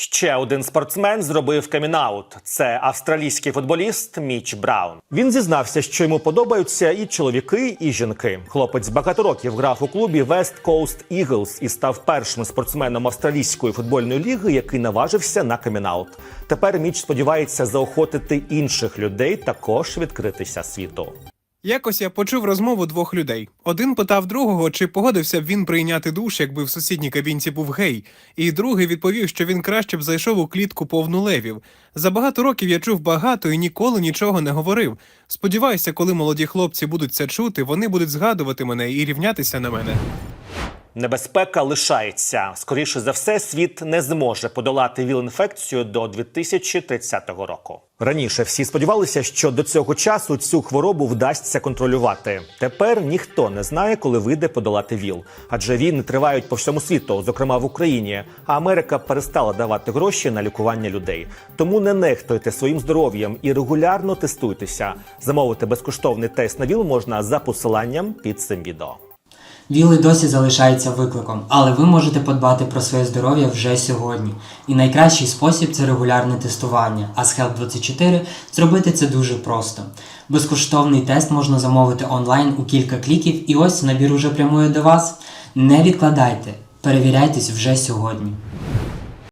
Ще один спортсмен зробив камінаут. Це австралійський футболіст Міч Браун. Він зізнався, що йому подобаються і чоловіки, і жінки. Хлопець багато років грав у клубі West Coast Eagles і став першим спортсменом австралійської футбольної ліги, який наважився на камінаут. Тепер Міч сподівається заохотити інших людей також відкритися світу. Якось я почув розмову двох людей. Один питав другого, чи погодився б він прийняти душ, якби в сусідній кабінці був гей, і другий відповів, що він краще б зайшов у клітку повну левів. За багато років я чув багато і ніколи нічого не говорив. Сподіваюся, коли молоді хлопці будуть це чути, вони будуть згадувати мене і рівнятися на мене. Небезпека лишається. Скоріше за все, світ не зможе подолати ВІЛ-інфекцію до 2030 року. Раніше всі сподівалися, що до цього часу цю хворобу вдасться контролювати. Тепер ніхто не знає, коли вийде подолати ВІЛ, адже війни тривають по всьому світу, зокрема в Україні. А Америка перестала давати гроші на лікування людей. Тому не нехтуйте своїм здоров'ям і регулярно тестуйтеся. Замовити безкоштовний тест на ВІЛ можна за посиланням під цим відео. ВІЛ досі залишається викликом, але ви можете подбати про своє здоров'я вже сьогодні. І найкращий спосіб це регулярне тестування. А з Help 24 зробити це дуже просто. Безкоштовний тест можна замовити онлайн у кілька кліків, і ось набір уже прямує до вас. Не відкладайте, перевіряйтесь вже сьогодні.